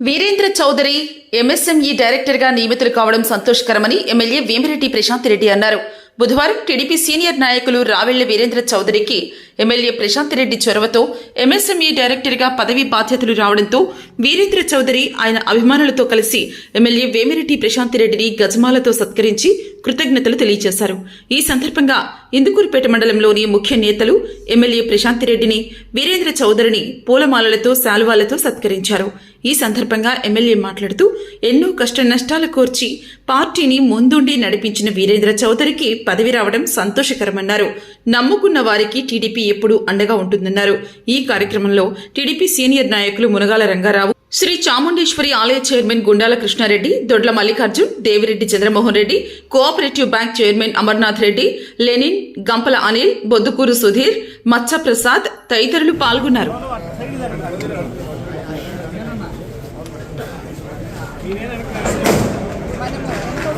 Virendra Chowdary MSME డైరెక్టర్గా నియమితులు కావడం సంతోషకరమని ఎమ్మెల్యే వేమిరెడ్డి ప్రశాంత్ రెడ్డి అన్నారు. బుధవారం టీడీపీ సీనియర్ నాయకులు రావెళ్ళ వీరేంద్ర చౌదరికి ఎమ్మెల్యే ప్రశాంత్ రెడ్డి చొరవతో ఎంఎస్ఎంఈ డైరెక్టర్గా పదవి బాధ్యతలు రావడంతో వీరేంద్ర చౌదరి ఆయన అభిమానులతో కలిసి ఎమ్మెల్యే వేమిరెడ్డి ప్రశాంత్ రెడ్డిని గజమాలతో సత్కరించి కృతజ్ఞతలు తెలియజేశారు. ఈ సందర్భంగా ఇందుకూరుపేట మండలంలోని ముఖ్య నేతలు ఎమ్మెల్యే ప్రశాంత్ రెడ్డిని వీరేంద్ర చౌదరిని పూలమాలలతో శాలువాలతో సత్కరించారు. ఈ సందర్భంగా ఎమ్మెల్యే మాట్లాడుతూ ఎన్నో కష్ట నష్టాలు కోర్చి పార్టీని ముందుండి నడిపించిన వీరేంద్ర చౌదరికి పదవి రావడం సంతోషకరమన్నారు. నమ్ముకున్న వారికి టీడీపీ ఎప్పుడూ అండగా ఉంటుందన్నారు. ఈ కార్యక్రమంలో టీడీపీ సీనియర్ నాయకులు మునగాల రంగారావు శ్రీ చాముండేశ్వరి ఆలయ chairman Gundala Krishnareddy Dodla Mallikarjun Devireddy Chandramohan Reddy cooperative bank chairman Amarnath Reddy Lenin Gampala Anil Boddukuru Sudheer Maccha Prasad తదితరులు పాల్గొన్నారు.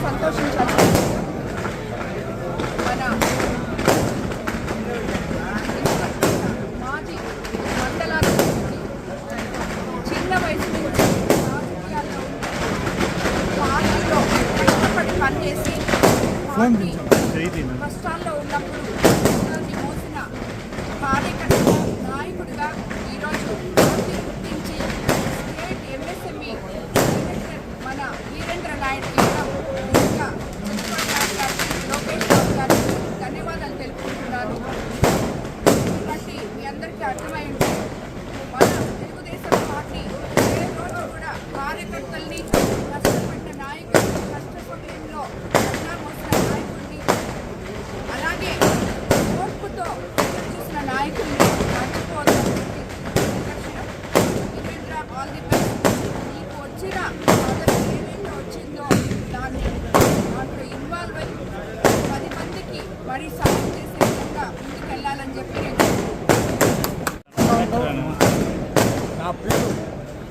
సంతోషించాలి పార్టీ కష్టాల్లో ఉన్నప్పుడు మోసిన కార్యకర్త నాయకుడిగా ఈరోజు పార్టీ గుర్తించి స్టేట్ ఎంఎస్ఎంఈ మన వీరేంద్ర నాయుడు చంద్రబాబు గారికి లోకేష్ బాబు గారికి ధన్యవాదాలు తెలుపుకుంటున్నాను. బట్టి మీ అందరికీ అర్థమైంది మరి సాయం చేసే విధంగా ముందుకెళ్ళాలని చెప్పి నేను నా పేరు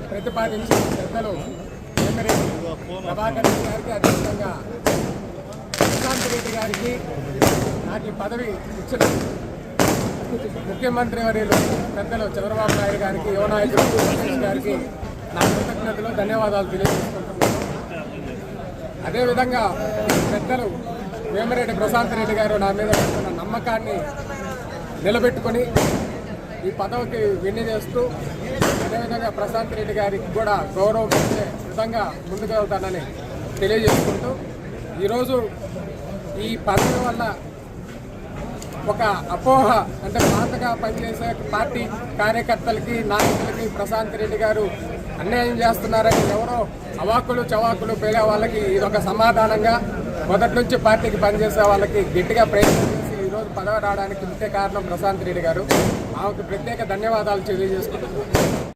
ప్రతిపాదించిన పెద్దలు ప్రభాకర్ రెడ్డి గారికి అదేవిధంగా ప్రశాంత్ రెడ్డి గారికి నాకు ఈ పదవి ఇచ్చిన ముఖ్యమంత్రి వర్యులు పెద్దలు చంద్రబాబు నాయుడు గారికి యువ లోకేష్ గారికి నా కృతజ్ఞతలు ధన్యవాదాలు తెలియజేసుకుంటున్నాను. అదేవిధంగా పెద్దలు వేమరెడ్డి ప్రశాంత్ రెడ్డి గారు నా మీద పెట్టుకున్న నమ్మకాన్ని నిలబెట్టుకొని ఈ పదవికి విన్ని చేస్తూ అదేవిధంగా ప్రశాంత్ రెడ్డి గారికి కూడా గౌరవం ఇచ్చే విధంగా ముందుకు వెళ్తానని తెలియజేసుకుంటూ ఈరోజు ఈ పదవి వల్ల ఒక అపోహ అంటే పాతగా పనిచేసే పార్టీ కార్యకర్తలకి నాయకులకి ప్రశాంత్ రెడ్డి గారు అన్యాయం చేస్తున్నారని ఎవరో అవాకులు చవాకులు పేలే వాళ్ళకి ఇది ఒక సమాధానంగా మొదటి నుంచి పార్టీకి పనిచేసే వాళ్ళకి గట్టిగా ప్రయత్నం చేసి ఈరోజు పదవి రావడానికి ముఖ్య కారణం ప్రశాంత్ రెడ్డి గారు. ఆమెకు ప్రత్యేక ధన్యవాదాలు తెలియజేసుకుంటున్నాను.